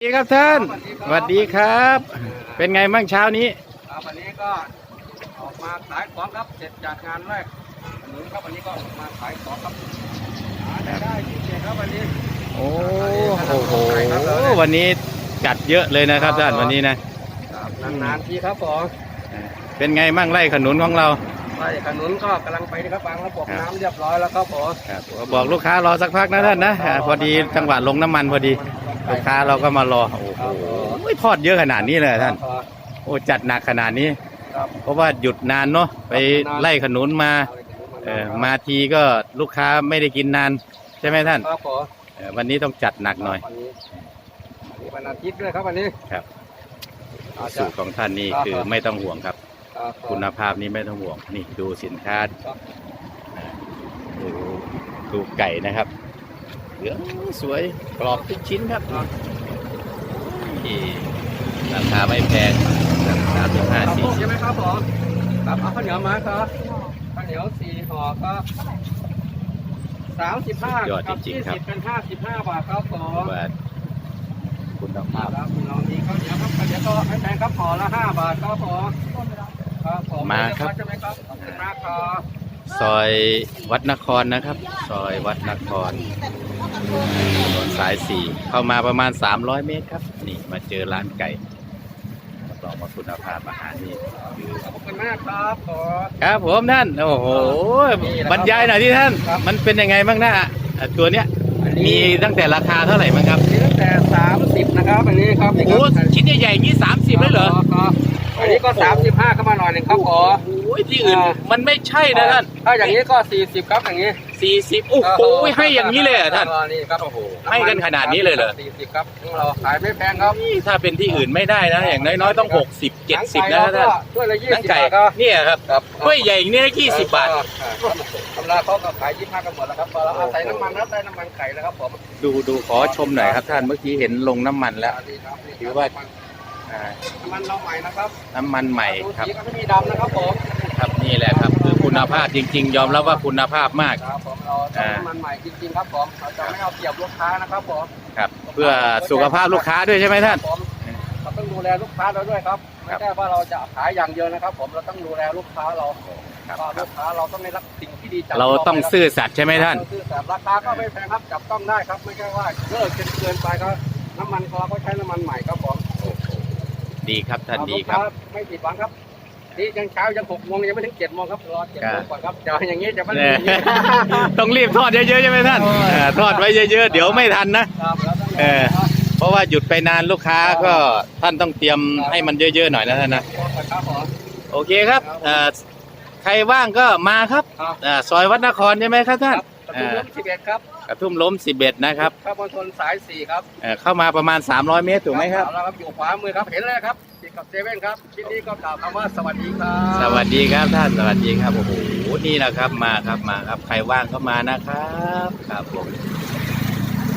สวัสดีครับท่าน สวัสดีครับ เป็นไงบ้างเช้านี้ ครับวันนี้ก็ออกมาขายของครับ เสร็จจากงานแรกหนุนครับวันนี้ก็ออกมาขายของครับหารายได้พิเศษครับวันนี้ โอ้โอ้โห วันนี้จัดเยอะเลยนะครับท่านวันนี้นะครับนานๆทีครับผมเป็นไงบ้างไร่ขนุนของเราไล่ขนุนก็กำลังไปนะครับบางระบบครับน้ำเรียบร้อยแล้วครับผมครับบอกลูกค้ารอสักพักนะท่านนะอ่าพอดีจังหวะลงน้ำมันพอดี ลูกค้าเราก็มารอ โอ้โหทอดเยอะขนาดนี้เลยท่านครับโอ้จัดหนักขนาดนี้ครับเพราะว่าหยุดนานเนาะไปไล่ขนุนมาเออมาทีก็ลูกค้าไม่ได้กินนาน ใช่ไหมท่านครับผมเออวันนี้ต้องจัดหนักหน่อยวันนี้วันนี้วันอาทิตย์ด้วยครับวันนี้ครับอาจจะสูตรของท่านนี่คือไม่ต้องห่วงครับครับผมคุณภาพนี่ไม่ต้องห่วงนี่ดูสินค้าครับอ่าดูดูไก่นะครับ เหลืองสวยกรอบทุกชิ้นครับนี่ราคาไม่แพงสามสิบห้าครับสี่ผมใช่ไหมครับผมครับเอาข้าวเหนียวมาครับข้าวเหนียวสี่ห่อก็สามสิบห้ากับยี่สิบเป็นห้าสิบห้าบาทครับผมว่าคุณภาพครับพี่น้องมีข้าวเหนียวครับข้าวเหนียวก็ไม่แพงครับห่อละห้าบาทครับผมครับผมมาครับใช่ไหมครับขอบคุณมากครับซอยวัดนครนะครับ ซอยวัดนคร ถนนสายสี่เข้ามาประมาณ 300 เมตรครับ นี่มาเจอร้านไก่รับรองว่าคุณภาพอาหารนี่คือขอบคุณมากครับขอครับผมท่านโอ้โหนี่นะครับบรรยายหน่อยที่ท่านครับมันเป็นยังไงบ้างนะอะตัวเนี้ยมีตั้งแต่ราคาเท่าไหร่มั้งครับมีตั้งแต่สามสิบนะครับอันนี้ครับโอ้โหชิ้นใหญ่ๆอย่างนี้ 30เลยเหรอครับอันนี้ก็สามสิบห้าเข้ามาหน่อยหนึ่งครับผมโอ้ย ที่อื่น อ่ามันไม่ใช่นะท่านถ้าอย่างนี้ก็สี่สิบครับอย่างนี้40โอ้โหให้อย่างนี้เลยเหรอท่านนี่ครับโอ้โหให้กันขนาดนี้เลยเหรอ สี่สิบครับของเราขายไม่แพงครับนี่ถ้าเป็นที่อื่นไม่ได้นะ อย่างน้อยๆต้อง60 70นะท่านช่วยละยี่หนังสิบไก่บาทครับเนี่ยครับครับถ้วยใหญ่อย่างนี้20บาทธรรมดาเขาก็ขายยี่สิบห้ากันหมดแล้วครับพอเราเอาใส่น้ำมันแล้วได้น้ำมันไก่แล้วครับผมดูดูขอชมหน่อยครับท่านเมื่อกี้เห็นลงน้ำมันแล้ว ดีครับนี่ถือว่า อ่าน้ำมันเราใหม่นะครับน้ำมันใหม่ครับ สีก็ไม่มีดำนะครับผมครับ นี่แหละครับ คือคุณภาพจริง ๆ ยอมรับว่าคุณภาพมาก ครับผมเราอ่าทำน้ำมันใหม่จริงๆครับผมเราจะไม่เอาเปรียบลูกค้านะครับผมครับ เพื่อสุขภาพลูกค้าด้วยใช่ไหมท่าน ผมเราต้องดูแลลูกค้าเราด้วยครับไม่ครับใช่ว่าเราจะขายอย่างเดียวนะครับ ผมเราต้องดูแลลูกค้าเราครับว่าลูกค้าเราต้องได้รับสิ่งที่ดีจากเราต้องไปคบซื่อสัตย์ใช่ไหมท่านเรซื่อสัตย์ราคาก็ไม่แพงครับจับต้องได้ครับไม่ใช่ว่าเลิกจนเกินไปก็น้ำมันเราก็ใช้น้ำมันใหม่ครับผมดีครับท่านดีลูกครับไม่ผิดหวังครับ นี่ยังเช้ายังหกโมงยังไม่ถึงเจ็ดโมงครับรอเจ็ดโมงก่อนครับจะอย่างนี้จะไม่เนี่ยอย่างนี้ต้องรีบทอดเยอะๆใช่ไหมท่านโอ้ยเออทอดไว้เยอะๆ เดี๋ยวไม่ทันนะครับแล้วต้องเออเพราะว่าหยุดไปนานลูกค้าก็ท่านต้องเตรียมให้มันเยอะๆหน่อยนะท่านนะครับผมโอเคครับเอ่อใครว่างก็มาครับครับอ่าซอยวัดนครใช่ไหมครับท่านประตูรถสิบเอ็ดครับกระทุ่มล้ม11นะครับข้าวบนทนสายสี่ครับเอ่อเข้ามาประมาณ300เมตรถูกไหมครับแล้วครับอยู่ขวามือครับเห็นเลยครับติด กับเซเว่นครับที่นี่ก็กล่าวคำว่าสวัสดีครับ สวัสดีครับท่านสวัสดีครับโอ้โหนี่นะครับมาครับมาครับใครว่างก็มานะครับ ครับผม